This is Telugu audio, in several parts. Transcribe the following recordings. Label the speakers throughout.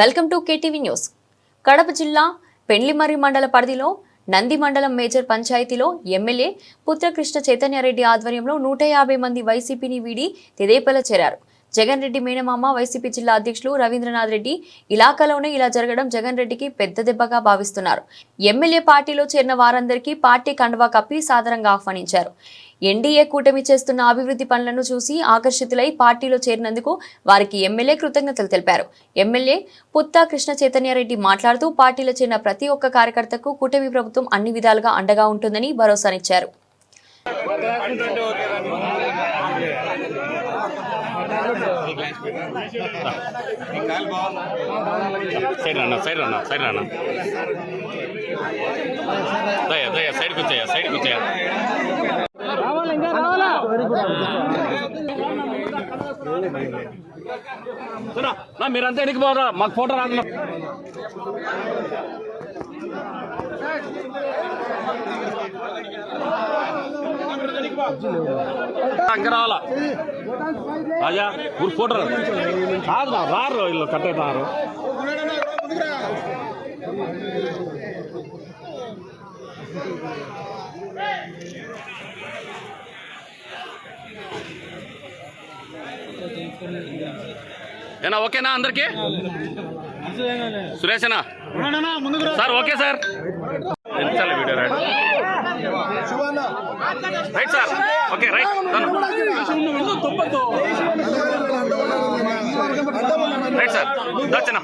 Speaker 1: Welcome to KTV news. Kadapa జిల్లా పెండ్లిమర్రి మండల పరిధిలో నంది మండలం మేజర్ పంచాయతీలో ఎమ్మెల్యే పుత్రకృష్ణ చైతన్యారెడ్డి ఆధ్వర్యంలో నూట యాభై మంది వైసీపీని వీడి తెదేపల చేరారు. జగన్ రెడ్డి మేనమామ వైసీపీ జిల్లా అధ్యక్షులు రవీంద్రనాథ్ రెడ్డి ఇలాకాలోనే ఇలా జరగడం జగన్ రెడ్డికి పెద్ద దెబ్బగా భావిస్తున్నారు. ఎమ్మెల్యే పార్టీలో చేరిన వారందరికీ పార్టీ కండువా కప్పి సాదరంగా ఆహ్వానించారు. ఎన్డీఏ కూటమి చేస్తున్న అభివృద్ధి పనులను చూసి ఆకర్షితులై పార్టీలో చేరినందుకు వారికి ఎమ్మెల్యే కృతజ్ఞతలు తెలిపారు. ఎమ్మెల్యే పుత్తా కృష్ణ చైతన్యారెడ్డి మాట్లాడుతూ పార్టీలో చేరిన ప్రతి ఒక్క కార్యకర్తకు కూటమి ప్రభుత్వం అన్ని విధాలుగా అండగా ఉంటుందని భరోసానిచ్చారు
Speaker 2: సైడ్ సైడ్ సైడ్ దయ దయ సైడ్ కూర్చోయా సైడ్ కూర్చోయా మీరంతా ఎనికి పోరా మాకు ఫోటో రాదు ఇంకా రావాలా రాజా ఊరు ఫోటో రాదు రారు. వీళ్ళు కట్టేటారు ఏనా ఓకేనా అందరికి? సురేషనా సార్ ఓకే సార్. ఎంత video right sir okay right right sir దచ్చనా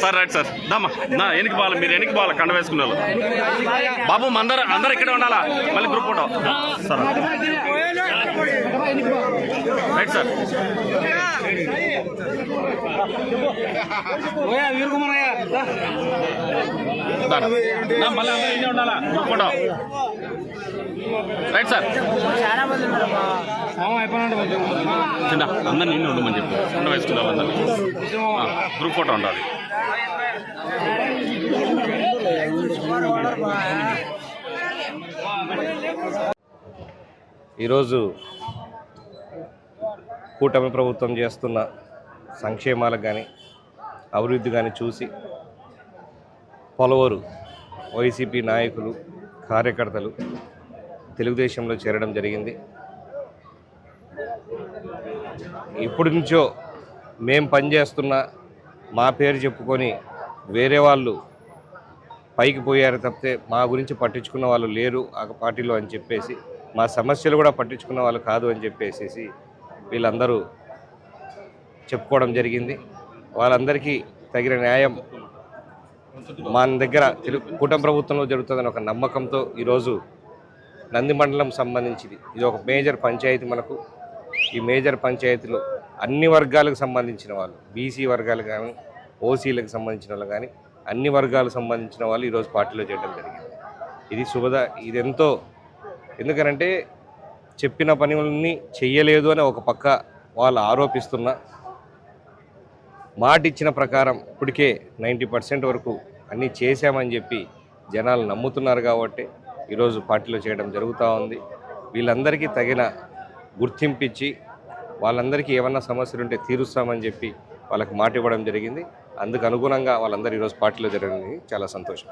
Speaker 2: sir right sir. దమ్మా. నా ఎనికి పోవాలి మీరు ఎనికి పోవాలి కండ వేసుకునే వాళ్ళు. బాబు అందరు అందరు ఇక్కడే ఉండాలా? మళ్ళీ group photo sir. Right sir. నా మళ్ళీ అందరూ ఉండాలా? గ్రూప్ ఫోటో రైట్ సార్ చిన్న అందరు నిన్ను ఉండమని చెప్పి. ఉండ వేసుకుందాం అందరు గ్రూప్ ఫోటో ఉండాలి.
Speaker 3: ఈరోజు కూటమి ప్రభుత్వం చేస్తున్న సంక్షేమాలకు కానీ అభివృద్ధి కానీ చూసి పలువురు వైసీపీ నాయకులు కార్యకర్తలు తెలుగుదేశంలో చేరడం జరిగింది. ఇప్పటి నుంచో మేం పనిచేస్తున్న మా పేరు చెప్పుకొని వేరే వాళ్ళు పైకి పోయారు తప్పితే మా గురించి పట్టించుకున్న వాళ్ళు లేరు ఆ పార్టీలో అని చెప్పేసి మా సమస్యలు కూడా పట్టించుకున్న వాళ్ళు కాదు అని చెప్పేసి వీళ్ళందరూ చెప్పుకోవడం జరిగింది. వాళ్ళందరికీ తగిన న్యాయం మన దగ్గర తెలుగు కూటమి ప్రభుత్వంలో జరుగుతుందని ఒక నమ్మకంతో ఈరోజు నంది మండలం సంబంధించింది. ఇది ఒక మేజర్ పంచాయతీ మనకు. ఈ మేజర్ పంచాయతీలో అన్ని వర్గాలకు సంబంధించిన వాళ్ళు బీసీ వర్గాలు కానీ ఓసీలకు సంబంధించిన వాళ్ళు కానీ అన్ని వర్గాలకు సంబంధించిన వాళ్ళు ఈరోజు పార్టీలో చేయడం జరిగింది. ఇది శుభద ఇది ఎంతో ఎందుకనంటే చెప్పిన పనులన్నీ చెయ్యలేదు అని ఒక పక్క వాళ్ళు ఆరోపిస్తున్నా మాట ఇచ్చిన ప్రకారం ఇప్పటికే నైంటీ పర్సెంట్ వరకు అన్నీ చేశామని చెప్పి జనాలు నమ్ముతున్నారు కాబట్టి ఈరోజు పార్టీలో చేయడం జరుగుతూ ఉంది. వీళ్ళందరికీ తగిన గుర్తింపిచ్చి వాళ్ళందరికీ ఏమన్నా సమస్యలు ఉంటే తీరుస్తామని చెప్పి వాళ్ళకి మాట ఇవ్వడం జరిగింది. అందుకు అనుగుణంగా వాళ్ళందరూ ఈరోజు పార్టీలో జరిగింది చాలా సంతోషం.